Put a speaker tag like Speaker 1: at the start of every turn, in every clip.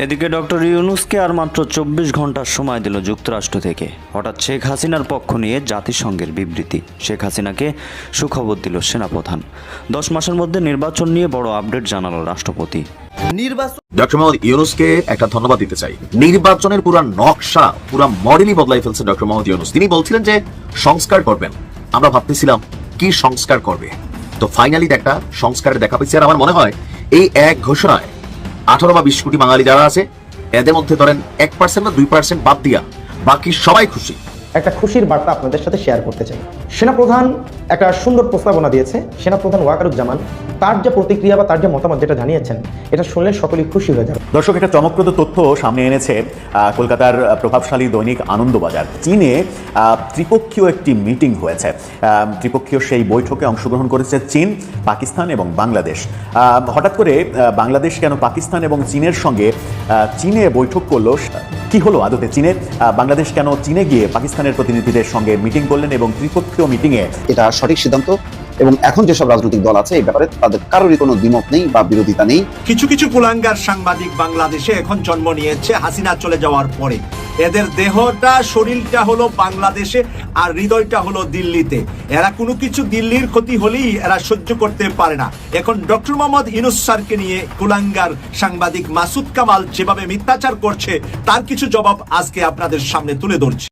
Speaker 1: এদিকে ডক্টর ইউনুসকে আর মাত্র চব্বিশ ঘণ্টার সময় দিল যুক্তরাষ্ট্র থেকে। হঠাৎ শেখ হাসিনার পক্ষ নিয়ে জাতিসংঘের বিবৃতি। শেখ হাসিনাকে সুখবর দিল সেনাপ্রধান। দশ মাসের মধ্যে নির্বাচন নিয়ে বড় আপডেট জানালো রাষ্ট্রপতি।
Speaker 2: নির্বাচন
Speaker 3: ডক্টর মোহাম্মদ ইউনুসকে একটা ধন্যবাদ দিতে চাই। নির্বাচনের পুরা নকশা পুরা মডেলই বদলাই ফেলছে ডক্টর মোহাম্মদ ইউনুস। তিনি বলছিলেন যে সংস্কার করবেন। আমরা ভাবতেছিলাম কি সংস্কার করবে? তো ফাইনালি একটা সংস্কারের দেখা পেয়েছে আর আমার মনে হয় এই এক ঘোষণায় আঠারো বা বিশ কোটি বাঙালি যারা আছে, এদের মধ্যে ধরেন এক পার্সেন্ট বা দুই পার্সেন্ট বাদ দিয়া বাকি সবাই খুশি।
Speaker 4: একটা খুশির বার্তা আপনাদের সাথে শেয়ার করতে চাই। সেনাপ্রধান একটা সুন্দর প্রস্তাবনা দিয়েছে। সেনাপ্রধান ওয়াকারুজ্জামান, তার যে প্রতিক্রিয়া বা তার যে মতামত যেটা জানিয়েছেন, এটা শুনলে সকলেই খুশি হয়ে যাবে।
Speaker 5: দর্শক, একটা চমকপ্রদ তথ্য সামনে এনেছে কলকাতার প্রভাবশালী দৈনিক আনন্দবাজার। চীনে ত্রিপক্ষীয় একটি মিটিং হয়েছে। ত্রিপক্ষীয় সেই বৈঠকে অংশগ্রহণ করেছে চীন, পাকিস্তান এবং বাংলাদেশ। হঠাৎ করে বাংলাদেশ কেন পাকিস্তান এবং চীনের সঙ্গে চীনে বৈঠক করল কি হলো আদতে চীনে আহ, বাংলাদেশ কেন চীনে গিয়ে পাকিস্তানের প্রতিনিধিদের সঙ্গে মিটিং করলেন এবং ত্রিপক্ষীয় মিটিংয়ে?
Speaker 6: এটা সঠিক সিদ্ধান্ত। এবং এখন যেসব রাজনৈতিক দল আছে, এই ব্যাপারে তাদের কারোরই কোনো দ্বিমত নেই বা বিরোধিতা নেই।
Speaker 2: কিছু কিছু কুলাঙ্গার সাংবাদিক বাংলাদেশে এখন জন্ম নিয়েছে, হাসিনা চলে যাওয়ার পরে। এদের দেহটা, শরীরটা হলো বাংলাদেশে আর হৃদয়টা হলো দিল্লিতে। এরা কোনো কিছু দিল্লির ক্ষতি হলেই এরা সহ্য করতে পারে না। এখন ডক্টর মোহাম্মদ ইনুস স্যারকে নিয়ে কুলাঙ্গার সাংবাদিক মাসুদ কামাল যেভাবে মিথ্যাচার করছে, তার কিছু জবাব আজকে আপনাদের সামনে তুলে ধরছি।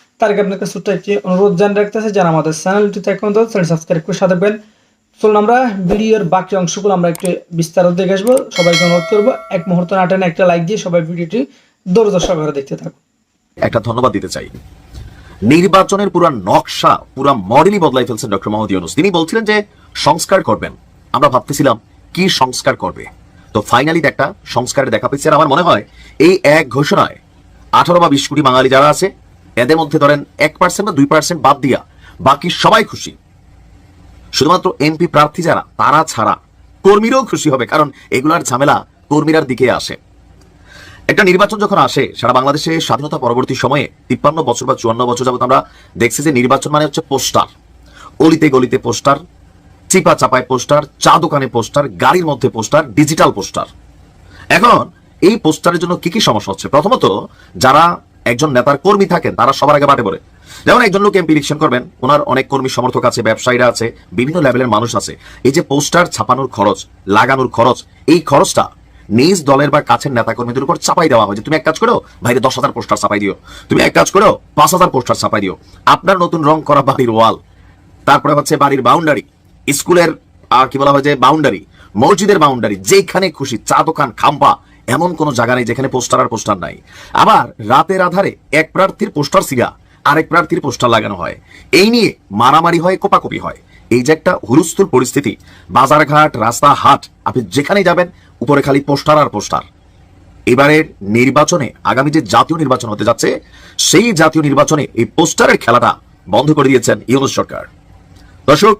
Speaker 7: তার আগে আপনাকে ছোট্ট একটি অনুরোধ জানিয়ে রাখতেছে, যারা আমাদের চ্যানেলটিতে এখন তো চ্যানেল সাবস্ক্রাইব করে সাথে থাকবেন। চলুন আমরা ভিডিওর বাকি অংশগুলো আমরা একটু বিস্তারিত দেখে আসব। সবাইকে অনুরোধ করব, এক মুহূর্ত নাটানে একটা লাইক দিয়ে সবাই ভিডিওটি দৌড় সহকারে দেখতে থাকুন।
Speaker 3: একটা ধন্যবাদ দিতে চাই। নির্বাচনের পুরা নকশা, পুরা মডেলই বদলাই ফেলছেন ডক্টর মোহাম্মদ ইউনুস। তিনি বলছিলেন যে, সংস্কার করবেন। আমরা ভাবতেছিলাম, কি সংস্কার করবে? তো ফাইনালি একটা সংস্কারের দেখা পেয়েছে। আর আমার মনে হয়, এই এক ঘোষণায় আঠারো বা বিশ কোটি বাঙালি যারা আছে এদের মধ্যে ধরেন এক পার্সেন্ট বা দুই পার্সেন্ট বাদ দিয়া বাকি সবাই খুশি। শুধুমাত্র এমপি প্রার্থী যারা, তারা ছাড়া কর্মীরাও খুশি হবে, কারণ এগুলার ঝামেলা কর্মীরার দিকে আসে। একটা নির্বাচন যখন আসে, সারা বাংলাদেশে স্বাধীনতা পরবর্তী সময়ে তিপ্পান্ন বছর বা চুয়ান্ন বছর যাবত আমরা দেখছি যে নির্বাচন মানে হচ্ছে পোস্টার। অলিতে গলিতে পোস্টার, চিপা চাপায় পোস্টার, চা দোকানে পোস্টার, গাড়ির মধ্যে পোস্টার, ডিজিটাল পোস্টার। এখন এই পোস্টারের জন্য কি কি সমস্যা হচ্ছে? প্রথমত, যারা একজন নেতার কর্মী থাকেন, তারা সবার আগে বাটে পড়ে। যেমন একজন লোক এমপি ইলেকশন করবেন, ওনার অনেক কর্মী সমর্থক আছে, ব্যবসায়ীরা আছে, বিভিন্ন লেভেলের মানুষ আছে। এই যে পোস্টার ছাপানোর খরচ, লাগানোর খরচ, এই খরচটা নিজ দলের বা কাছের নেতা কর্মীদের উপর চাপাই দেওয়া হয় যে, তুমি এক কাজ করো বাইরে দশ হাজার পোস্টার চাপাই দিও। তুমি এক কাজ করো, পাঁচ হাজার পোস্টার চাপাই দিও। আপনার নতুন রং করা বাড়ির ওয়াল, তারপরে হচ্ছে বাড়ির বাউন্ডারি, স্কুলের কি বলা হয় যে বাউন্ডারি, মসজিদের বাউন্ডারি যেখানে খুশি, চা দোকান, খাম্পা এমন কোনো জায়গা নেই যেখানে পোস্টার আর পোস্টার নাই। আবার রাতের আধারে এক প্রার্থীর পোস্টার সিগা, আরেক প্রার্থীর পোস্টার লাগানো হয়। এই নিয়ে মারামারি হয়, কোপাকপি হয়। এই যে একটা হুলস্থুল পরিস্থিতি। বাজারঘাট রাস্তা হাট আপনি যেখানে যাবেন, উপরে খালি পোস্টার আর পোস্টার। এবারের নির্বাচনে, আগামী যে জাতীয় নির্বাচন হতে যাচ্ছে, সেই জাতীয় নির্বাচনে এই পোস্টারের খেলাটা বন্ধ করে দিয়েছেন ইউনুস সরকার। দর্শক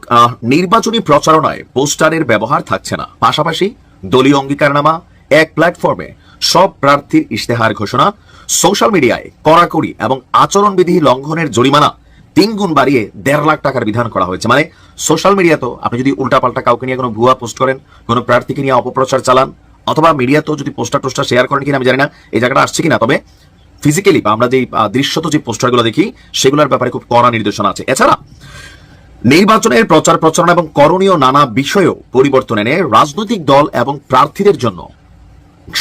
Speaker 3: নির্বাচনী প্রচারণায় পোস্টারের ব্যবহার থাকছে না। পাশাপাশি দলীয় অঙ্গীকারনামা এক প্ল্যাটফর্মে সব প্রার্থীর ইশতেহার ঘোষণা সোশ্যাল মিডিয়ায় কড়াকড়ি এবং আচরণবিধি লঙ্ঘনের জরিমানা তিন গুণ বাড়িয়ে দেড় লাখ টাকার বিধান করা হয়েছে। মানে সোশ্যাল মিডিয়া তো আপনি যদি উল্টাপাল্টা কাউকে নিয়ে কোনো ভুয়া পোস্ট করেন, কোনো প্রার্থীকে নিয়ে অপপ্রচার চালান, অথবা মিডিয়াতেও যদি পোস্টার টোস্টার শেয়ার করেন কিনা আমি জানি না, এই জায়গাটা আসছে কিনা। তবে ফিজিক্যালি বা আমরা যে দৃশ্যত যে পোস্টারগুলো দেখি, সেগুলোর ব্যাপারে খুব কড়া নির্দেশনা আছে। এছাড়া নির্বাচনের প্রচার প্রচারণা এবং করণীয় নানা বিষয়েও পরিবর্তন এনে রাজনৈতিক দল এবং প্রার্থীদের জন্য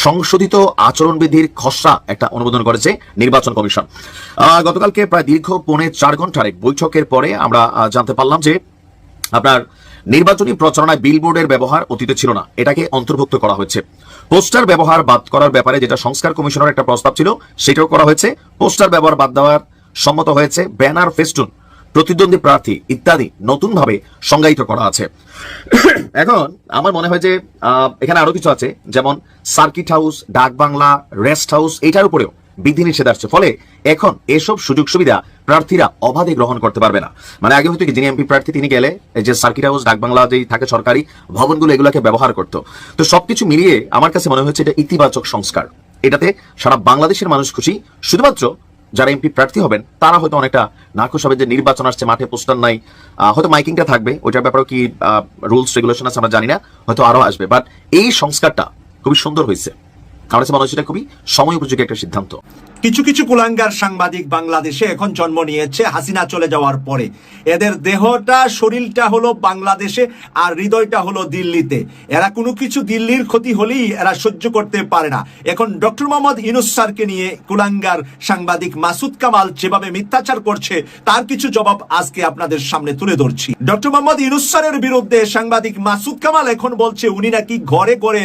Speaker 3: সংশোধিত আচরণবিধির খসড়া একটা অনুমোদন করেছে নির্বাচন কমিশন। গতকালকে প্রায় দীর্ঘ পৌনে চার ঘণ্টার এক বৈঠকের পরে আমরা জানতে পারলাম যে আপনার নির্বাচনী প্রচারণায় বিলবোর্ডের ব্যবহার অতীতে ছিল না। এটাকে অন্তর্ভুক্ত করা হয়েছে। পোস্টার ব্যবহার বাদ করার ব্যাপারে যেটা সংস্কার কমিশনের একটা প্রস্তাব ছিল, সেটাও করা হয়েছে। পোস্টার ব্যবহার বাদ দেওয়ার সম্মত হয়েছে ব্যানার ফেস্টুন। প্রতিদ্বন্দ্বী প্রার্থী ইত্যাদি নতুন ভাবে সংজ্ঞায়িত করা আছে। এখন আমার মনে হয় যে এখানে আরও কিছু আছে, যেমন সার্কিট হাউস, ডাক বাংলা, রেস্ট হাউস, এটার উপরেও বিধিনিষেধ আসছে। ফলে এখন এসব সুযোগ সুবিধা প্রার্থীরা অবাধে গ্রহণ করতে পারবে না। মানে আগে হয়তো যিনি এমপি প্রার্থী, তিনি গেলে যে সার্কিট হাউস, ডাক বাংলা যেই থাকে সরকারি ভবনগুলো, এগুলোকে ব্যবহার করতো। তো সবকিছু মিলিয়ে আমার কাছে মনে হচ্ছে এটা ইতিবাচক সংস্কার। এটাতে সারা বাংলাদেশের মানুষ খুশি, শুধুমাত্র যারা এমপি প্রার্থী হবেন, তারা হয়তো অনেকটা নাখুশ হবে যে নির্বাচন আসছে, মাঠে পোস্টার নাই। হয়তো মাইকিংটা থাকবে, ওইটার ব্যাপারেও কি রুলস রেগুলেশন আছে আমরা জানি না, হয়তো আরও আসবে। বাট এই সংস্কারটা খুবই সুন্দর হয়েছে। আমার কাছে মনে হচ্ছে এটা খুবই সময় উপযোগী একটা সিদ্ধান্ত।
Speaker 2: কিছু কিছু কুলাঙ্গার সাংবাদিক বাংলাদেশে এখন জন্ম নিয়েছে, হাসিনা চলে যাওয়ার পরে। এদের দেহটা, শরীরটা হলো বাংলাদেশে আর হৃদয়টা হলো দিল্লিতে। এরা কোনো কিছু দিল্লির ক্ষতি হলেই এরা সহ্য করতে পারে না। এখন ডক্টর মোহাম্মদ ইনুস স্যারকে নিয়ে কুলাঙ্গার সাংবাদিক মাসুদ কামাল যেভাবে মিথ্যাচার করছে, তার কিছু জবাব আজকে আপনাদের সামনে তুলে ধরছি। ডক্টর মোহাম্মদ ইনুস স্যারের বিরুদ্ধে সাংবাদিক মাসুদ কামাল এখন বলছে, উনি নাকি ঘরে ঘরে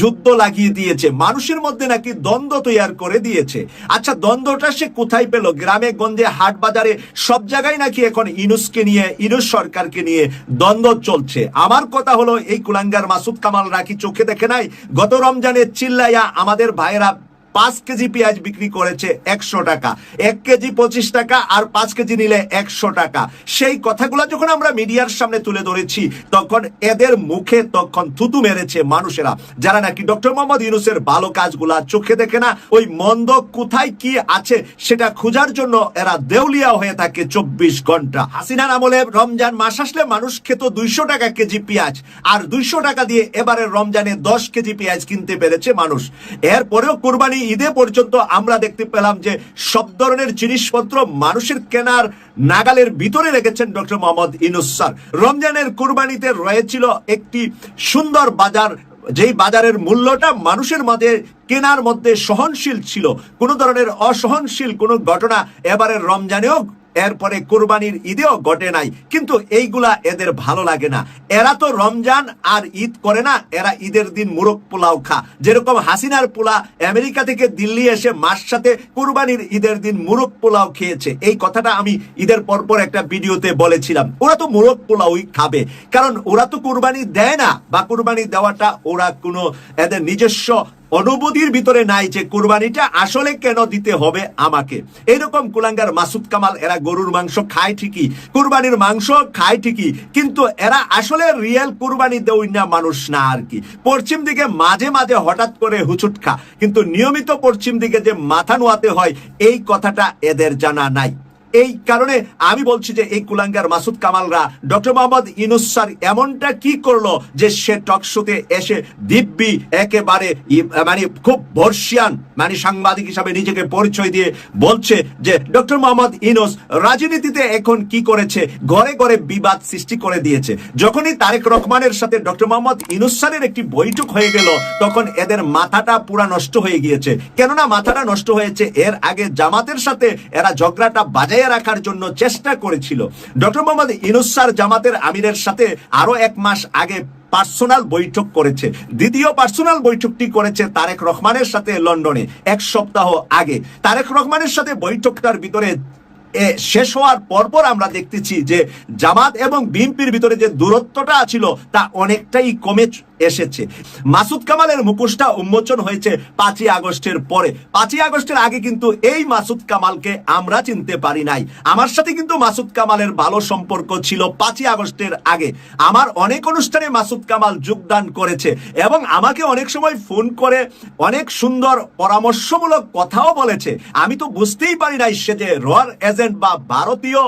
Speaker 2: যুদ্ধ লাগিয়ে দিয়েছে, মানুষের মধ্যে নাকি দ্বন্দ্ব তৈরি করে দিয়েছে। আচ্ছা দ্বন্দ্বটা সে কোথায় পেল? গ্রামে গন্ধে হাট বাজারে, সব জায়গায় নাকি এখন ইনুসকে নিয়ে, ইনুস সরকারকে নিয়ে দ্বন্দ্ব চলছে? আমার কথা হলো, এই কুলাঙ্গার মাসুদ কামাল রাখি চোখে দেখে নাই? গত রমজানে চিল্লাইয়া আমাদের ভাইরা পাঁচ কেজি পেঁয়াজ বিক্রি করেছে একশো টাকা। এক কেজি পঁচিশ টাকা আর পাঁচ কেজি নিলে একশো টাকা। সেই কথাগুলো যখন আমরা মিডিয়ার সামনে তুলে ধরেছি, তখন এদের মুখে তখন থুতু মেরেছে মানুষেরা, যারা নাকি ডক্টর মোহাম্মদ ইউনুসের ভালো কাজগুলা চোখে দেখে না, ওই মন্দ কোথায় কি আছে সেটা খোঁজার জন্য এরা দেউলিয়া হয়ে থাকে চব্বিশ ঘণ্টা। হাসিনার আমলে রমজান মাস আসলে মানুষ খেত দুইশো টাকা কেজি পেঁয়াজ, আর দুইশো টাকা দিয়ে এবারে রমজানে দশ কেজি পেঁয়াজ কিনতে পেরেছে মানুষ। এরপরেও কোরবানি ঈদে পর্যন্ত আমরা দেখতে পেলাম যে সব ধরনের জিনিসপত্র মানুষের কেনার নাগালের ভিতরে রেখেছেন ডক্টর মোহাম্মদ ইনুস স্যার। রমজানের কুরবানিতে রয়েছিল একটি সুন্দর বাজার। যেই বাজারের মূল্যটা মানুষের মাঝে কেনার মধ্যে সহনশীল ছিল। কোনো ধরনের অসহনশীল কোনো ঘটনা এবারের রমজানেও এরপরে কোরবানির ঈদেও ঘটে নাই। কিন্তু এইগুলা এদের ভালো লাগে না। এরা তো রমজান আর ঈদ করে না, এরা ঈদের দিন মুরগ পোলাও খা। যেরকম হাসিনার পোলা আমেরিকা থেকে দিল্লি এসে মাস সাথে কোরবানির ঈদের দিন মুরগ পোলাও খেয়েছে। এই কথাটা আমি ঈদের পরপর একটা ভিডিওতে বলেছিলাম। ওরা তো মুরগ পোলাওই খাবে। কারণ ওরা তো কোরবানি দেয় না, বা কোরবানি দেওয়াটা ওরা কোনো এদের নিজস্ব অনুভূতির ভিতরে নাই যে কোরবানিটা আসলে কেন দিতে হবে আমাকে। এইরকম কুলাঙ্গার মাসুদ কামাল, এরা গরুর মাংস খায় ঠিকই, কুরবানির মাংস খায় ঠিকই, কিন্তু এরা আসলে রিয়েল কুরবানি দেউই না মানুষ না আর কি। পশ্চিম দিকে মাঝে মাঝে হঠাৎ করে হুচুট খা, কিন্তু নিয়মিত পশ্চিম দিকে যে মাথা নোয়াতে হয়, এই কথাটা এদের জানা নাই। এই কারণে আমি বলছি যে এই কুলাঙ্গার মাসুদ কামালরা ডক্টর মোহাম্মদ ইনুস স্যার এমনটা কি করল যে সে টক শোতে এসে দিব্যি একেবারে মানে খুব বর্ষিয়ান মানে সাংবাদিক হিসাবে নিজেকে পরিচয় দিয়ে বলছে যে ডক্টর মোহাম্মদ ইনুস রাজনীতিতে এখন কি করেছে? ঘরে ঘরে বিবাদ সৃষ্টি করে দিয়েছে। যখনই তারেক রহমানের সাথে ডক্টর মোহাম্মদ ইনুস স্যারের একটি বৈঠক হয়ে গেল, তখন এদের মাথাটা পুরা নষ্ট হয়ে গিয়েছে। কেননা মাথাটা নষ্ট হয়েছে, এর আগে জামাতের সাথে এরা ঝগড়াটা বাজাইয়ে রাখার জন্য চেষ্টা করেছিল। ডক্টর মোহাম্মদ ইনুস স্যার জামাতের আমিরের সাথে আরও এক মাস আগে পার্সোনাল বৈঠক করেছে। দ্বিতীয় পার্সোনাল বৈঠকটি করেছে তারেক রহমানের সাথে লন্ডনে এক সপ্তাহ আগে। তারেক রহমানের সাথে বৈঠকটার ভিতরে শেষ হওয়ার পরপর আমরা দেখতেছি যে জামাত এবং বিএনপির ভিতরে যে দূরত্বটা ছিল তা অনেকটাই কমে এসেছে। মাসুদ কামালের মুখোশটা উন্মোচন হয়েছে পাঁচই আগস্টের পরে। পাঁচই আগস্টের আগে কিন্তু এই মাসুদ কামালকে আমরা চিনতে পারি নাই। আমার সাথে কিন্তু মাসুদ কামালের ভালো সম্পর্ক ছিল পাঁচই আগস্টের আগে। আমার অনেক অনুষ্ঠানে মাসুদ কামাল যোগদান করেছে এবং আমাকে অনেক সময় ফোন করে অনেক সুন্দর পরামর্শমূলক কথাও বলেছে। আমি তো বুঝতেই পারি নাই সে যে রয়াল এজেন্ট বা ভারতীয়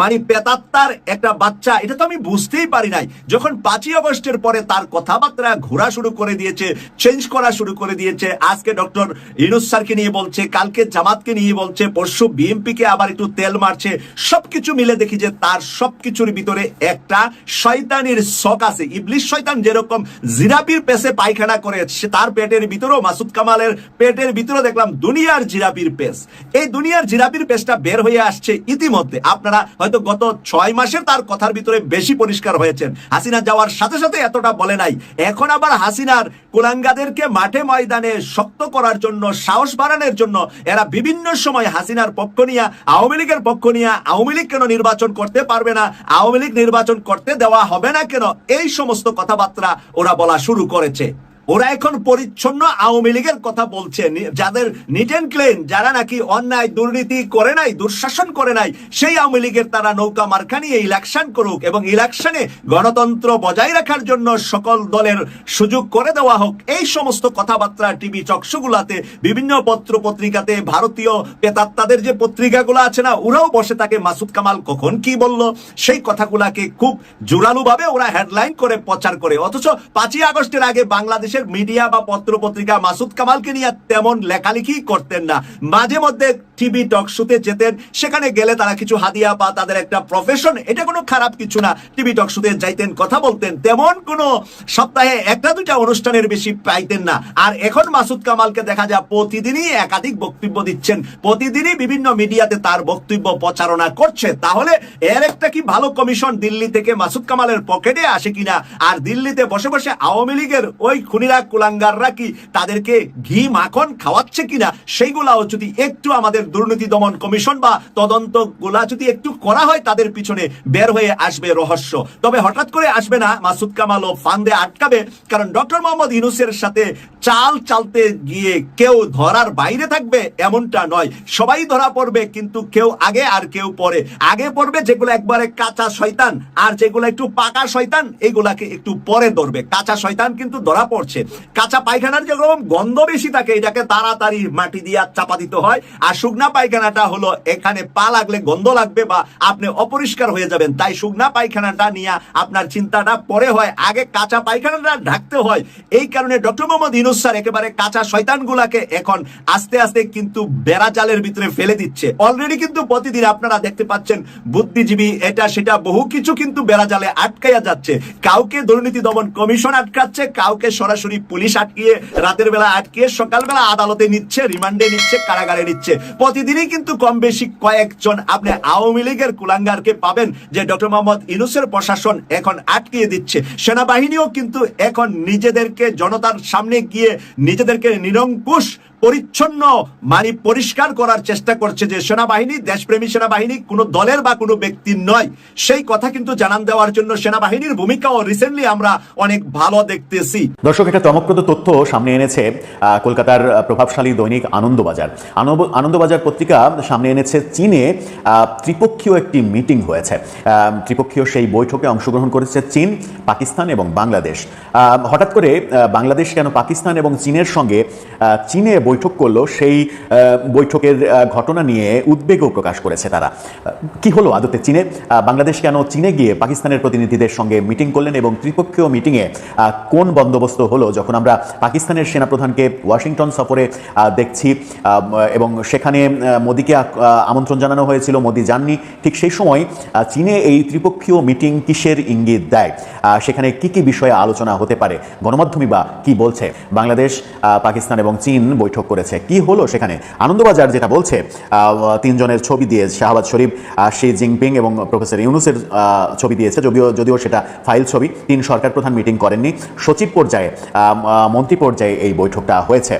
Speaker 2: মানে পেতাত্তার একটা বাচ্চা, এটা তো আমি বুঝতেই পারি নাই। যখন পাঁচই আগস্টের পরে তার কথাবার্তা ঘোরা শুরু করে দিয়েছে চেঞ্জ করা শুরু করে দিয়েছে, আজকে ডক্টর ইনুস স্যারকে নিয়ে বলছে, কালকে জামাতকে নিয়ে বলছে, পরশু বিএমপিকে আবার একটু তেল মারছে, সবকিছু মিলে দেখি যে তার সবকিছুর ভিতরে একটা শয়তানির শখ আছে। ইবলিশ শয়তান যেরকম জিরাপির পেশে পায়খানা করে তার পেটের ভিতরেও মাসুদ কামালের পেটের ভিতরে দেখলাম দুনিয়ার জিরাপির পেস। এই দুনিয়ার জিরাপির পেসটা বের হয়ে আসছে ইতিমধ্যে। আপনারা হয়তো গত ছয় মাসে তার কথার ভিতরে বেশি পরিষ্কার হয়েছেন। হাসিনা যাওয়ার সাথে সাথে এতটা বলে নাই। এখন আবার হাসিনার কুলাঙ্গাদেরকে মাঠে ময়দানে শক্ত করার জন্য, সাহস বাড়ানোর জন্য এরা বিভিন্ন সময় হাসিনার পক্ষ নিয়ে, আওয়ামী লীগের পক্ষ নিয়ে, আওয়ামী লীগ কেন নির্বাচন করতে পারবে না, আওয়ামী লীগ নির্বাচন করতে দেওয়া হবে না কেন, এই সমস্ত কথাবার্তা ওরা বলা শুরু করেছে। ওরা এখন পরিচ্ছন্ন আওয়ামী লীগের কথা বলছে। যাদের নিট অ্যান্ড ক্লিন, যারা নাকি অন্যায়, দুর্নীতি করে নাই, দুঃশাসন করে নাই, সেই আওয়ামী লীগের তারা নৌকা মার্কা নিয়ে ইলেকশন করুক এবং ইলেকশনে গণতন্ত্র বজায় রাখার জন্য সকল দলের সুযোগ করে দেওয়া হোক। এই সমস্ত কথাবার্তা টিভি চকশোগুলাতে বিভিন্ন পত্র পত্রিকাতে ভারতীয় পেতাত্তাদের যে পত্রিকাগুলো আছে না, ওরাও বসে থাকে, মাসুদ কামাল কখন কি বলল? সেই কথাগুলাকে খুব জোরালোভাবে ওরা হেডলাইন করে প্রচার করে। অথচ পাঁচই আগস্টের আগে বাংলাদেশের মিডিয়া বা পত্র পত্রিকা মাসুদ কামালকে নিয়ে তেমন লেখালেখি করতেন না। মাঝে মধ্যে টিভি টক শুতে যেতেন, সেখানে গেলে তারা কিছু হাদিয়া বা তাদের একটা প্রফেশন এটা কোনো খারাপ কিছু না। টিভি টক শুতে যাইতেন, কথা বলতেন, তেমন কোনো সপ্তাহে একটা দুটা অনুষ্ঠানের বেশি পাইতেন না। আর এখন মাসুদ কামালকে দেখা যায় প্রতিদিনই একাধিক বক্তব্য দিচ্ছেন। প্রতিদিনই বিভিন্ন মিডিয়াতে তার বক্তব্য প্রচারণা করছে। তাহলে এর একটা কি ভালো কমিশন দিল্লি থেকে মাসুদ কামালের পকেটে আসে কিনা? আর দিল্লিতে বসে বসে আওয়ামী লীগের ওই খুনিরা কুলাঙ্গাররা কি তাদেরকে ঘি, মাখন খাওয়াচ্ছে কিনা? সেইগুলাও যদি একটু আমাদের দুর্নীতি দমন কমিশন বা তদন্তগুলা যদি একটু করা হয়, তাদের পিছনে বের হয়ে আসবে রহস্য। তবে হঠাৎ করে আসবে না, মাসুদ কামাল ও ফান্দে আটকাবে, কারণ ডক্টর মোহাম্মদ ইউনুসের সাথে চাল চালতে গিয়ে কেউ ধরার বাইরে থাকবে, এমনটা নয়। সবাই ধরা পড়বে, কিন্তু কেউ আগে আর কেউ পরে। আগে পড়বে যেগুলো একবারে কাঁচা শয়তান, আর যেগুলো একটু পাকা শয়তান, এগুলাকে একটু পরে ধরবে। কাঁচা শয়তান কিন্তু ধরা পড়ছে। কাঁচা পায়খানার যেরকম গন্ধ বেশি থাকে, এটাকে তাড়াতাড়ি মাটি দিয়ে চাপা দিতে হয়। আর শুকনা পায়খানাটা হলো, এখানে পা লাগলে গন্ধ লাগবে বা আপনি অপরিষ্কার হয়ে যাবেন। তাই শুকনা পায়খানাটা নিয়ে আপনার চিন্তাটা পরে হয়। আগে কাঁচা পায়খানাটা ঢাকতে হয়। এই কারণে ডক্টর মোহাম্মদ ইনুস স্যার একেবারে কাঁচা শয়তানগুলাকে এখন আস্তে আস্তে কিন্তু বেড়া জালের ভিতরে ফেলে দিচ্ছে। অলরেডি কিন্তু প্রতিদিন আপনারা দেখতে পাচ্ছেন, বুদ্ধিজীবী এটা সেটা বহু কিছু কিন্তু বেড়া জালে আটকাইয়া যাচ্ছে। কাউকে দুর্নীতি দমন কমিশন আটকাচ্ছে, কাউকে সরাসরি পুলিশ আটকিয়ে, রাতের বেলা আটকিয়ে, সকালবেলা আদালতে নিচ্ছে, রিমান্ডে নিচ্ছে, কারাগারে নিচ্ছে। প্রতিদিনই কিন্তু কম বেশি কয়েকজন আপনি আওয়ামী লীগের কুলাঙ্গারকে পাবেন যে ডক্টর মোহাম্মদ ইনুসের প্রশাসন এখন আটকিয়ে দিচ্ছে। সেনাবাহিনীও কিন্তু এখন নিজেদেরকে, জনতার সামনে গিয়ে নিজেদেরকে নিরঙ্কুশ পরিচ্ছন্ন মানে পরিষ্কার করার চেষ্টা করছে যে সেনাবাহিনী, দেশপ্রেমী সেনাবাহিনী, কোনো দলের বা কোনো ব্যক্তির নয়। সেই কথা কিন্তু জানান দেওয়ার জন্য সেনাবাহিনীর ভূমিকাও রিসেন্টলি আমরা অনেক ভালো দেখতেছি।
Speaker 5: দর্শক, একটা চমকপ্রদ তথ্য সামনে এনেছে কলকাতার প্রভাবশালী দৈনিক আনন্দবাজার। আনন্দবাজার পত্রিকা সামনে এনেছে চীনে ত্রিপক্ষীয় একটি মিটিং হয়েছে। ত্রিপক্ষীয় সেই বৈঠকে অংশগ্রহণ করেছে চীন, পাকিস্তান এবং বাংলাদেশ। হঠাৎ করে বাংলাদেশ কেন পাকিস্তান এবং চীনের সঙ্গে চীনে বৈঠক করল, সেই বৈঠকের ঘটনা নিয়ে উদ্বেগও প্রকাশ করেছে তারা। কি হলো আদতে চীনে? বাংলাদেশ কেন চীনে গিয়ে পাকিস্তানের প্রতিনিধিদের সঙ্গে মিটিং করলেন এবং ত্রিপক্ষীয় মিটিংয়ে কোন বন্দোবস্ত হলো যখন আমরা পাকিস্তানের সেনাপ্রধানকে ওয়াশিংটন সফরে দেখছি এবং সেখানে মোদিকে আমন্ত্রণ জানানো হয়েছিল, মোদি যাননি, ঠিক সেই সময় চীনে এই ত্রিপক্ষীয় মিটিং কিসের ইঙ্গিত দেয়? সেখানে কি কি বিষয়ে আলোচনা হতে পারে? গণমাধ্যমই বা কি বলছে? বাংলাদেশ পাকিস্তান এবং চীন বৈঠক করেছে। কি হলো সেখানে? আনন্দবাজার যেটা বলছে তিনজনের ছবি দিয়ে শাহবাজ শরীফ শি জিনপিং এবং প্রফেসর ইউনুসের ছবি দিয়েছে, যদিও যদিও সেটা ফাইল ছবি। তিন সরকার প্রধান মিটিং করেননি। সচিব পর্যায়ে মন্ত্রী পর্যায়ে এই বৈঠকটা হয়েছে।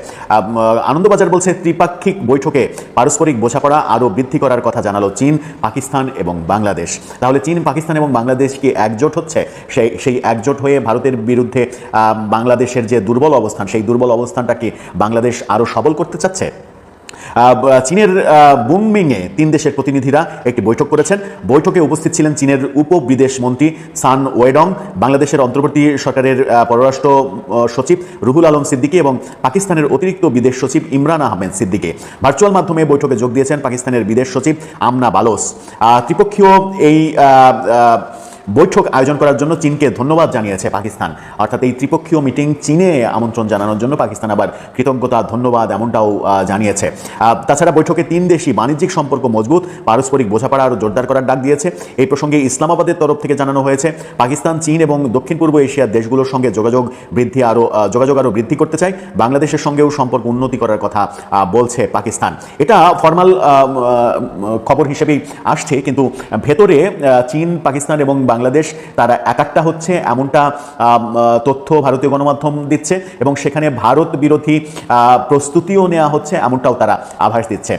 Speaker 5: আনন্দবাজার বলছে, ত্রিপাক্ষিক বৈঠকে পারস্পরিক বোঝাপড়া আরও বৃদ্ধি করার কথা জানালো চীন, পাকিস্তান এবং বাংলাদেশ। তাহলে চীন, পাকিস্তান এবং বাংলাদেশ কি একজোট হচ্ছে? সেই সেই একজোট হয়ে ভারতের বিরুদ্ধে বাংলাদেশের যে দুর্বল অবস্থান, সেই দুর্বল অবস্থানটা কি বাংলাদেশ আরও সবল করতে চাচ্ছে? চীনের বুনমিংয়ে তিন দেশের প্রতিনিধিরা একটি বৈঠক করেছেন। বৈঠকে উপস্থিত ছিলেন চীনের উপ বিদেশ মন্ত্রী সান ওয়েডং, বাংলাদেশের অন্তর্বর্তী সরকারের পররাষ্ট্র সচিব রুহুল আলম সিদ্দিকী এবং পাকিস্তানের অতিরিক্ত বিদেশ সচিব ইমরান আহমেদ সিদ্দিকী। ভার্চুয়াল মাধ্যমে বৈঠকে যোগ দিয়েছেন পাকিস্তানের বিদেশ সচিব আমনা বালোস। ত্রিপক্ষীয় এই বৈঠক আয়োজন করার জন্য চীনকে ধন্যবাদ জানিয়েছে পাকিস্তান। অর্থাৎ এই ত্রিপক্ষীয় মিটিং চীনে আমন্ত্রণ জানানোর জন্য পাকিস্তান আবার কৃতজ্ঞতা, ধন্যবাদ এমনটাও জানিয়েছে। তাছাড়া বৈঠকে তিন দেশই বাণিজ্যিক সম্পর্ক মজবুত, পারস্পরিক বোঝাপড়া আরও জোরদার করার ডাক দিয়েছে। এই প্রসঙ্গে ইসলামাবাদের তরফ থেকে জানানো হয়েছে, পাকিস্তান, চীন এবং দক্ষিণ পূর্ব এশিয়ার দেশগুলোর সঙ্গে যোগাযোগ বৃদ্ধি আরও যোগাযোগ আরও বৃদ্ধি করতে চায়। বাংলাদেশের সঙ্গেও সম্পর্ক উন্নতি করার কথা বলছে পাকিস্তান। এটা ফর্মাল খবর হিসেবেই আসছে, কিন্তু ভেতরে চীন, পাকিস্তান এবং বাংলাদেশ, তারা একাট্টা হচ্ছে, এমনটা তথ্য ভারতীয় গণমাধ্যম দিচ্ছে এবং সেখানে ভারত বিরোধী প্রস্তুতিও নেওয়া হচ্ছে, এমনটাও তারা আভাস দিচ্ছে।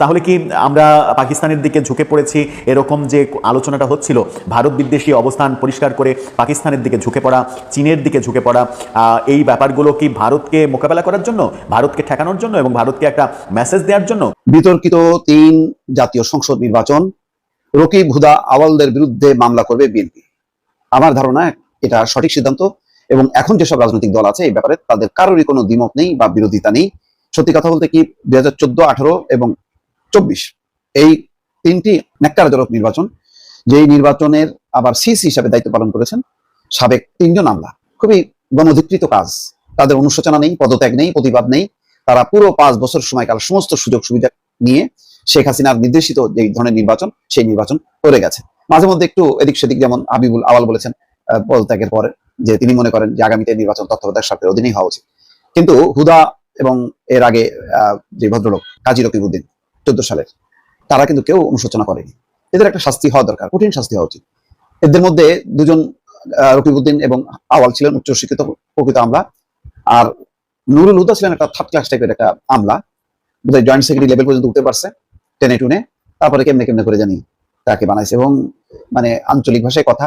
Speaker 5: তাহলে কি আমরা পাকিস্তানের দিকে ঝুঁকে পড়েছি? এরকম যে আলোচনাটা হচ্ছিল, ভারত বিদ্বেষী অবস্থান পরিষ্কার করে পাকিস্তানের দিকে ঝুঁকে পড়া, চীনের দিকে ঝুঁকে পড়া এই ব্যাপারগুলো কি ভারতকে মোকাবেলা করার জন্য, ভারতকে ঠেকানোর জন্য এবং ভারতকে একটা মেসেজ দেওয়ার জন্য?
Speaker 6: বিতর্কিত তিন জাতীয় সংসদ নির্বাচন রকিব হুদা আওয়ালদের বিরুদ্ধে মামলা করবে বিএনপি। আমার ধারণা, এটা সঠিক সিদ্ধান্ত এবং এখন যেসব রাজনৈতিক দল আছে, এই ব্যাপারে তাদের কারোরই কোনো দ্বিমত নেই বা বিরোধিতা নেই। সত্যি কথা বলতে কি, দুই হাজার চোদ্দ, আঠারো এবং চব্বিশ, এই তিনটি ন্যাক্কারজনক নির্বাচন, যেই নির্বাচনের আবার সিসি হিসাবে দায়িত্ব পালন করেছেন, সাবেক তিনজন আমলা, খুবই গণধিকৃত কাজ। তাদের অনুশোচনা নেই, পদত্যাগ নেই, প্রতিবাদ নেই। তারা পুরো পাঁচ বছর সময়কাল সমস্ত সুযোগ সুবিধা নিয়ে শেখ হাসিনার নির্দেশিত যে ধরনের নির্বাচন, সেই নির্বাচন করে গেছে। মাঝে মধ্যে একটু এদিক সেদিক যেমন হাবিবুল আওয়াল বলেছেন পদত্যাগের পরে যে তিনি মনে করেন যে আগামীতে নির্বাচন তত্ত্বাবধায়ক সরকারের অধীনেই হওয়া উচিত। কিন্তু হুদা এবং এর আগে যে ভদ্রলোক কাজী রকিবউদ্দিন চোদ্দ সালের, তারা কিন্তু কেউ অনুশোচনা করেনি। এদের একটা শাস্তি হওয়া দরকার, কঠিন শাস্তি হওয়া উচিত। এদের মধ্যে দুজন রকিবউদ্দিন এবং আওয়াল ছিলেন উচ্চশিক্ষিত প্রকৃত আমলা, আর নুরুল হুদা ছিলেন একটা থার্ড ক্লাস টাইপের একটা আমলা। জয়েন্ট সেক্রেটারি লেভেল পর্যন্ত উঠতে পারছে। টেনে টুনে তারপরে কেমনে কেমনে করে জানি তাকে বানাইছে এবং মানে আঞ্চলিক ভাষায় কথা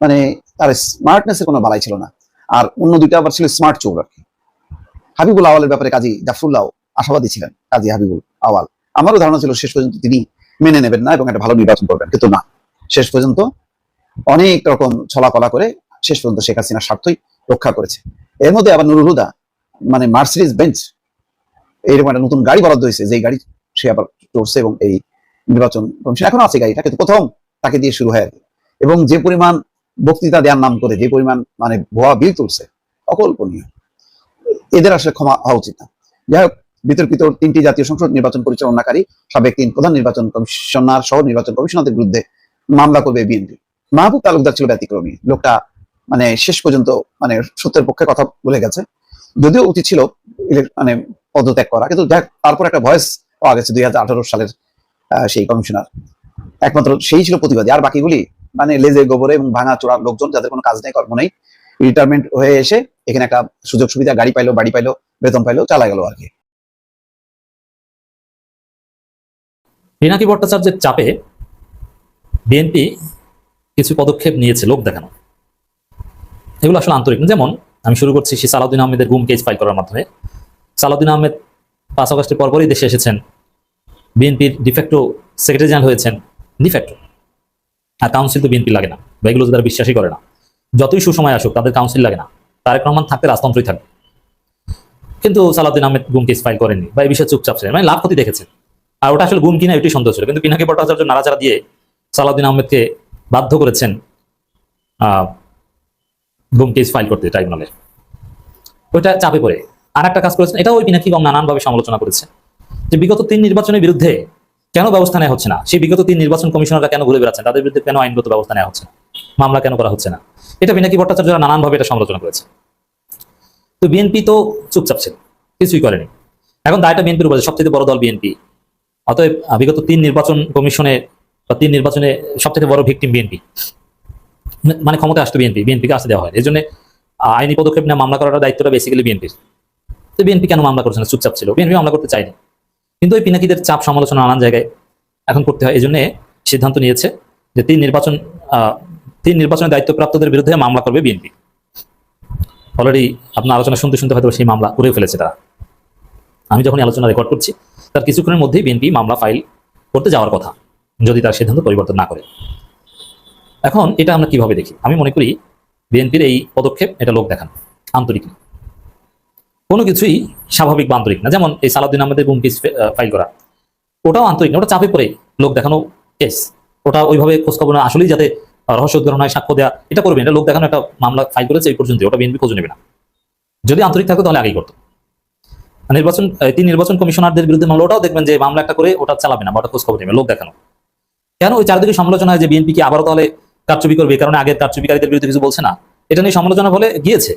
Speaker 6: মানে তার স্মার্টনেসের কোনো বালাই ছিল না। আর অন্য দুইটা আবার ছিল স্মার্ট চোর আর কি। হাবিবুল আওয়ালের ব্যাপারে কাজী জাফরুল্লাহ আশাবাদী ছিলেন, কাজী হাবিবুল আওয়াল। আমারও ধারণা ছিল শেষ পর্যন্ত তিনি মেনে নেবেন না এবং একটা ভালো নির্বাচন করবেন, কিন্তু না। শেষ পর্যন্ত অনেক রকম ছলাকলা করে শেষ পর্যন্ত শেখ হাসিনার স্বার্থই রক্ষা করেছে। এর মধ্যে আবার নুরুল হুদা মানে মার্সিডিজ বেঞ্চ এইরকম একটা নতুন গাড়ি বরাদ্দ হয়েছে যে গাড়ি সে আবার চড়ছে এবং এই নির্বাচন কমিশন এখনও আছে গাড়িটা, কিন্তু প্রথম তাকে দিয়ে শুরু হয় এবং যে পরিমাণ বক্তৃতা দেওয়ার নাম করে, যে পরিমাণ মানে ভুয়া বিল তুলছে, অকল্পনীয়। এদের আসলে ক্ষমা হওয়া উচিত না। যাই হোক, বিতর্কিত তিনটি জাতীয় সংসদ নির্বাচন পরিচালনাকারী, সাবেক তিন প্রধান নির্বাচন কমিশনার সহ নির্বাচন কমিশনারদের বিরুদ্ধে মামলা করবে বিএনপি। মাহবুব তালুকদার ছিল ব্যতিক্রমী, লোকটা মানে শেষ পর্যন্ত মানে সত্যের পক্ষে কথা বলে গেছে। যদিও উচিত ছিল মানে পদত্যাগ করা, কিন্তু দেখ তারপর একটা ভয়েস পাওয়া দুই সালের সেই কমিশনার। একমাত্র সেই ছিল প্রতিবাদী। আর বাকিগুলি মানে লেজে গোবরে এবং ভাঙা চোরার লোকজন, যাদের কোনো কাজ নেই, কর্ম নেই রিটায়ারমেন্ট হয়ে এসে এখানে একটা সুযোগ সুবিধা, গাড়ি পাইলো, বাড়ি পাইলো, বেতন পাইলো, চালা গেল আর কি।
Speaker 8: পিনাকি ভট্টাচার্যের চাপে বিএনপি কিছু পদক্ষেপ নিয়েছে, লোক দেখানো। এগুলো আসলে আন্তরিক যেমন, আমি শুরু করছি সে সালাউদ্দিন আহমেদের গুম কেস ফাইল করার মাধ্যমে। সালাউদ্দিন আহমেদ পাঁচ আগস্টের পরপরই দেশে এসেছেন। বিএনপির ডিফেক্টো সেক্রেটারি জেনারেল হয়েছেন ডিফেক্টো আর কাউন্সিল তো বিএনপি লাগে না, বা এগুলো তারা বিশ্বাসই করে না। যতই সুসময় আসুক, তাদের কাউন্সিল লাগে না। তারেক রহমান থাকতে রাজতন্ত্রই থাকবে। কিন্তু সালাউদ্দিন আহমেদ গুম কেস ফাইল করেননি, বা এই বিষয়ে চুপচাপ ছিলেন। মানে লাভ ক্ষতি দেখেছেন। আর ওটা আসলে গুম কিনা এটি সন্দেহ ছিল। কিন্তু পিনাকি ভট্টাচার্য নাড়াচাড়া দিয়ে সালাউদ্দিন আহমেদকে বাধ্য করেছেন গুম কেস ফাইল করতে ট্রাইব্যুনালে ওইটা চাপে পড়ে। আর একটা কাজ করেছেন, এটাও ওই পিনাকি কম নানানভাবে সমালোচনা করেছে যে বিগত তিন নির্বাচনের বিরুদ্ধে কেন ব্যবস্থা নেওয়া হচ্ছে না? সেই বিগত তিন নির্বাচন কমিশনাররা কেন ঘুরে বেড়াচ্ছেন? তাদের বিরুদ্ধে কেন আইনগত ব্যবস্থা নেওয়া হচ্ছে না? মামলা কেন করা হচ্ছে না? এটা পিনাকি ভট্টাচার্যরা নানানভাবে এটা সমালোচনা করেছে তো বিএনপি তো চুপচাপ ছিল, কিছুই করেনি। এখন দায়টা বিএনপির উপরে, সবচেয়ে বড় দল বিএনপি। অতএব বিগত তিন নির্বাচন কমিশনে বা তিন নির্বাচনে সবথেকে বড় ভিকটিম বিএনপি। মানে ক্ষমতা আসতো বিএনপি, বিএনপিকে আসতে দেওয়া হয়। এই জন্য আইনি পদক্ষেপ নেওয়া মামলা করার দায়িত্বটা বেসিক্যালি বিএনপির। তো বিএনপি কেন মামলা করছে না? চুপচাপ ছিল। বিএনপি মামলা করতে চায়নি। কিন্তু ওই পিনাকিদের চাপ সমালোচনা নানান জায়গায় এখন করতে হয়। এই জন্য সিদ্ধান্ত নিয়েছে যে তিন নির্বাচন তিন নির্বাচনের দায়িত্বপ্রাপ্তদের বিরুদ্ধে মামলা করবে বিএনপি অলরেডি আপনার আলোচনা শুনতে শুনতে হয়তো সেই মামলা করে ফেলেছে তারা। আমি যখন আলোচনা রেকর্ড করছি, তার কিছুক্ষণের মধ্যেই বিএনপি মামলা ফাইল করতে যাওয়ার কথা, যদি তার সিদ্ধান্ত পরিবর্তন না করে। এখন এটা আমরা কীভাবে দেখি? আমি মনে করি বিএনপির এই পদক্ষেপ এটা লোক দেখানো, আন্তরিক কোনো কিছুই স্বাভাবিক বা আন্তরিক না। যেমন এই সালাউদ্দিন আহমেদের গুম কেস ফাইল করা। ওটাও আন্তরিক না, ওটা চাপে পড়ে লোক দেখানো কেস ওটা ওইভাবে খোঁজখবর না, আসলেই যাতে রহস্য উদ্ঘাটন হয় সাক্ষ্য দেওয়া এটা করবেন এটা লোক দেখানো একটা মামলা ফাইল করেছে এই পর্যন্ত ওটা বিএনপি খোঁজ নেবে না। যদি আন্তরিক থাকতো তাহলে আগেই করতো। নির্বাচন তিন নির্বাচন কমিশনারদের বিরুদ্ধে মামলা, ওটাও দেখবেন যে মামলা একটা করে ওটা চালাবে না বা ওটা খোঁজ খবর নেবে লোক দেখানো। কেন ওই চারদিকে সমালোচনা হয় যে বিএনপি কি আবারও তাহলে কারচুপি করবে? কারণে আগের কারচুপিকারীদের বিরুদ্ধে কিছু বলছে না। এটা নিয়ে সমালোচনা বলে গিয়েছে।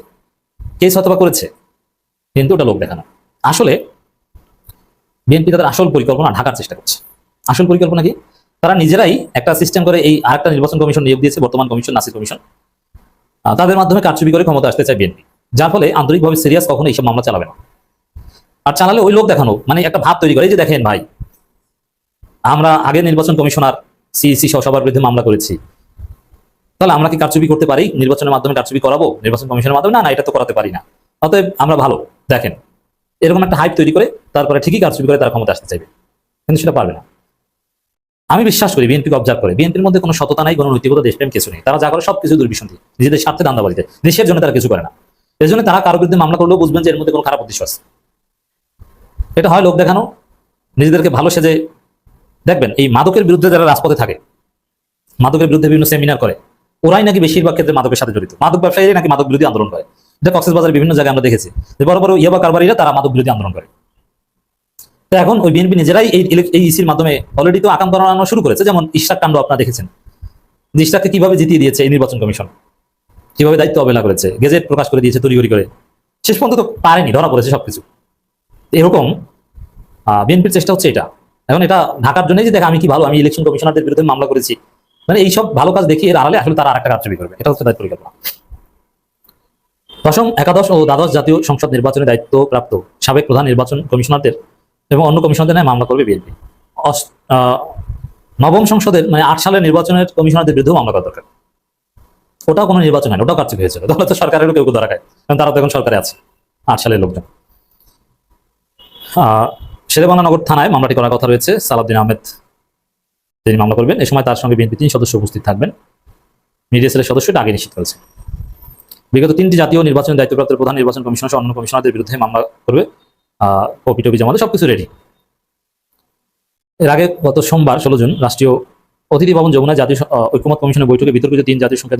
Speaker 8: কেস হয়তো করেছে। কিন্তু ওটা লোক দেখানো। আসলে বিএনপি তাদের আসল পরিকল্পনা ঢাকার চেষ্টা করছে। আসল পরিকল্পনা কি? তারা নিজেরাই একটা সিস্টেম করে এই আরেকটা নির্বাচন কমিশন নিয়োগ দিয়েছে, বর্তমান কমিশন, নাসির কমিশন। তাদের মাধ্যমে কারচুপি করে ক্ষমতা আসতে চায় বিএনপি। যার ফলে আন্তরিকভাবে সিরিয়াস কখনো এইসব মামলা চালাবে না। আর চালালে ওই লোক দেখানো মানে একটা ভাব তৈরি করে যে দেখেন ভাই, আমরা আগে নির্বাচন কমিশনার সিইসি সহ সবার বিরুদ্ধে মামলা করেছি। তাহলে আমরা কি কারচুপি করতে পারি? নির্বাচনের মাধ্যমে কারচুপি করাবো? নির্বাচন কমিশনের মাধ্যমে? না না, এটা তো করাতে পারি না। অতএব আমরা ভালো, দেখেন। এরকম একটা হাইপ তৈরি করে তারপরে ঠিকই কারচুপি করে তারা ক্ষমতা আসতে চাইবে। কিন্তু সেটা পারবে না। আমি বিশ্বাস করি বিএনপিকে অবজার্ভ করে বিএনপির মধ্যে কোনো সততা নাই, কোনো নৈতিকতা দেশপ্রেম কিছু নেই। তারা যা করে সব কিছু দুর্বিসন্ধি। নিজেদের স্বার্থে দান্দাবাজিতে। দেশের জন্য তারা কিছু করে না। এর জন্য তারা কারোর বিরুদ্ধে মামলা করলেও বুঝবেন যে এর মধ্যে কোনো খারাপ উদ্দেশ্য আছে। এটা হয় লোক দেখানো, নিজেদেরকে ভালো সেজে দেখবেন। এই মাদকের বিরুদ্ধে যারা রাজপথে থাকে, মাদকের বিরুদ্ধে বিভিন্ন সেমিনার করে, ওরাই নাকি বেশিরভাগ ক্ষেত্রে মাদকের সাথে জড়িত। মাদক ব্যবসায়ীরা নাকি মাদক বিরোধী আন্দোলন করে। এটা কক্সবাজারের বিভিন্ন জায়গায় আমরা দেখেছি যে বড় বড় ইয়াবা কারবারিরা তারা মাদক বিরোধী আন্দোলন করে। তো এখন ওই বিএনপি নিজেরাই এই এই ইসির মাধ্যমে অলরেডি তো আকাম বানানো শুরু করেছে, যেমন ইশাক কাণ্ড আপনারা দেখেছেন। যে ইশাককে কীভাবে জিতিয়ে দিয়েছে এই নির্বাচন কমিশন? কীভাবে দায়িত্ব অবহেলা করেছে? গেজেট প্রকাশ করে দিয়েছে তড়িঘড়ি করে। শেষ পর্যন্ত তো পারেনি, ধরা পড়েছে সবকিছু। এরকম বিএনপির চেষ্টা হচ্ছে এটা। এখন এটা ঢাকার জন্যই যে দেখ আমি কি ভালো, আমি ইলেকশন কমিশনারদের বিরুদ্ধে মামলা করেছি। মানে এইসব ভালো কাজ দেখিয়ে এর আড়ালে আসলে তারা আরেকটা কারচুপি করবে। এটা হচ্ছে তাদের পরিকল্পনা। দশম একাদশ ও দ্বাদশ জাতীয় সংসদ নির্বাচনের দায়িত্ব প্রাপ্ত সাবেক প্রধান নির্বাচন কমিশনারদের এবং অন্য কমিশনারদের নিয়ে মামলা করবে বিএনপি। নবম সংসদের মানে আট সালের নির্বাচনের কমিশনারদের বিরুদ্ধেও মামলা করা দরকার। ওটাও কোনো নির্বাচন হয় ওটাও কারচুপি হয়েছিল। তাহলে তো সরকারেরও কেউ ধরা খায়, কারণ তারা তো এখন সরকারে আছে, আট সালের লোকজন। শেরেবাংলা থানায় মামলাটি করার কথা রয়েছে, সালাউদ্দিন আহমেদ। তিনি মামলা করবেন। এ সময় তার সঙ্গে বিএনপি তিন সদস্য উপস্থিত থাকবেন। মিডিয়া সেলের সদস্য এটা আগে নিশ্চিত করেছে বিগত তিনটি জাতীয় নির্বাচনের দায়িত্বপ্রাপ্ত প্রধান নির্বাচন কমিশন সহ অন্য কমিশনারদের বিরুদ্ধে মামলা করবে কপি টপি জমা সবকিছু রেডি এর আগে গত সোমবার ষোলো জুন রাষ্ট্রীয় অতিথি ভবন যমুনা জাতীয় ঐক্যমত কমিশনের বৈঠকে বিতর্কিত তিন জাতীয় সংখ্যা